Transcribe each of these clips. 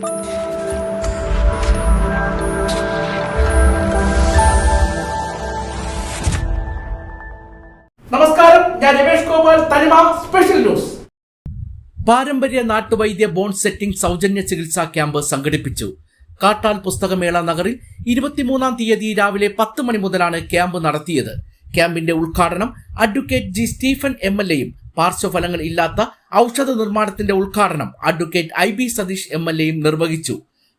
നമസ്കാരം. ഞാൻ തനിമ സ്പെഷ്യൽ ന്യൂസ് പാരമ്പര്യ നാട്ടുവൈദ്യ ബോൺ സെറ്റിംഗ് സൗജന്യ ചികിത്സാ ക്യാമ്പ് സംഘടിപ്പിച്ചു. കാട്ടാൽ പുസ്തകമേള നഗറിൽ ഇരുപത്തിമൂന്നാം തീയതി രാവിലെ പത്ത് മണി മുതലാണ് ക്യാമ്പ് നടത്തിയത്. ക്യാമ്പിന്റെ ഉദ്ഘാടനം advocate G Stephen M L എയും പാർശ്വഫലങ്ങൾ ഇല്ലാത്ത ഔഷധ നിർമ്മാണത്തിന്റെ ഉദ്ഘാടനം advocate I B Satheesh M L എയും നിർവഹിച്ചു.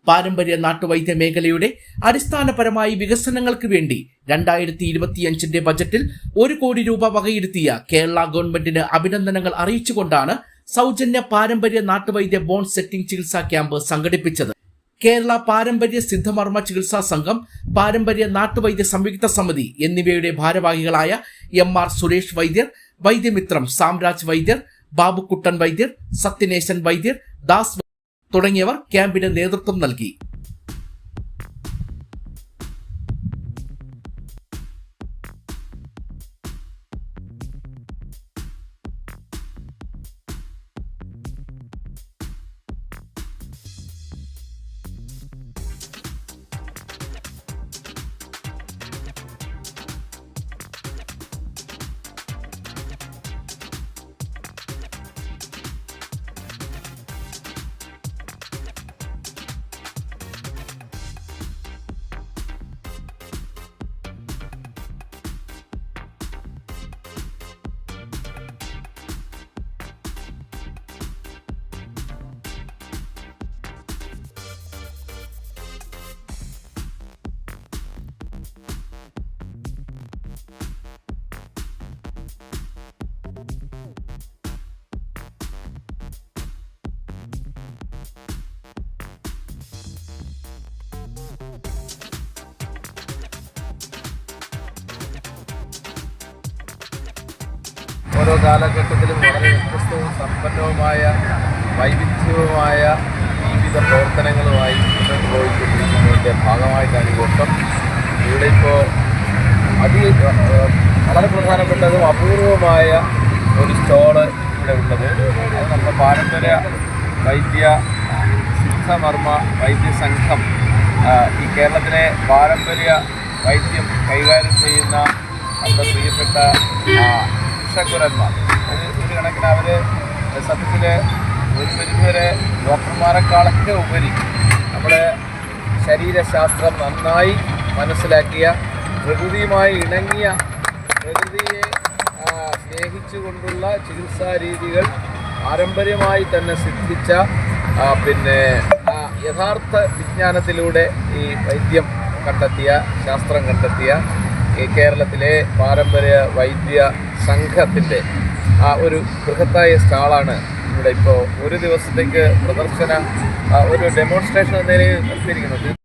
പാരമ്പര്യ നാട്ടുവൈദ്യ മേഖലയുടെ അടിസ്ഥാനപരമായി വികസനങ്ങൾക്ക് വേണ്ടി രണ്ടായിരത്തി ഇരുപത്തിയഞ്ചിന്റെ ബജറ്റിൽ ഒരു കോടി രൂപ വകയിരുത്തിയ കേരള ഗവൺമെന്റിന് അഭിനന്ദനങ്ങൾ അറിയിച്ചുകൊണ്ടാണ് സൗജന്യ പാരമ്പര്യ നാട്ടുവൈദ്യ ബോൺ സെറ്റിംഗ് ചികിത്സാ ക്യാമ്പ് സംഘടിപ്പിച്ചത്. കേരള പാരമ്പര്യ സിദ്ധമർമ്മ ചികിത്സാ സംഘം പാരമ്പര്യ നാട്ടുവൈദ്യ സംയുക്ത സമിതി എന്നിവയുടെ ഭാരവാഹികളായ എം ആർ സുരേഷ് വൈദ്യർ വൈദ്യമിത്രം സാംരാജ് വൈദ്യർ ബാബുക്കുട്ടൻ വൈദ്യർ സത്യനേശൻ വൈദ്യർ ദാസ് തുടങ്ങിയവർ ക്യാമ്പിന് നേതൃത്വം നൽകി. ഓരോ കാലഘട്ടത്തിലും വളരെ വ്യത്യസ്തവും സമ്പന്നവുമായ വൈവിധ്യവുമായ ജീവിത പ്രവർത്തനങ്ങളുമായി മുന്നോട്ട് പോയിക്കൊണ്ടിരിക്കുന്നതിന്റെ ഭാഗമായിട്ടാണ് ഈ ഇവിടെ ഇപ്പോൾ അതി വളരെ പ്രധാനപ്പെട്ടതും അപൂർവമായ ഒരു സ്റ്റോൾ ഇവിടെ ഉള്ളത്. അത് നമ്മുടെ പാരമ്പര്യ വൈദ്യ സിദ്ധമർമ്മ വൈദ്യസംഘം ഈ കേരളത്തിലെ പാരമ്പര്യ വൈദ്യം കൈകാര്യം ചെയ്യുന്ന നമ്മുടെ പ്രിയപ്പെട്ട ആ, ഭിക്ഷക്കുരന്മാർ ഒരു കണക്കിന് അവർ സത്യത്തിൽ ഒരു പരിധിവരെ ഡോക്ടർമാരെക്കാളൊക്കെ ഉപരി നമ്മുടെ ശരീരശാസ്ത്രം നന്നായി മനസ്സിലാക്കിയ പ്രകൃതിയുമായി ഇണങ്ങിയ പ്രകൃതിയെ സ്നേഹിച്ചുകൊണ്ടുള്ള ചികിത്സാ രീതികൾ പാരമ്പര്യമായി തന്നെ സിദ്ധിച്ച പിന്നെ യഥാർത്ഥ വിജ്ഞാനത്തിലൂടെ ഈ വൈദ്യം കണ്ടെത്തിയ ശാസ്ത്രം കണ്ടെത്തിയ കേരളത്തിലെ പാരമ്പര്യ വൈദ്യ സംഘത്തിന്റെ ആ ഒരു ബൃഹത്തായ സ്റ്റാളാണ് ഇവിടെ ഇപ്പോൾ ഒരു ദിവസത്തേക്ക് പ്രദർശന ഒരു ഡെമോൺസ്ട്രേഷൻ എന്ന നിലയിൽ നിർത്തിയിരിക്കുന്നത്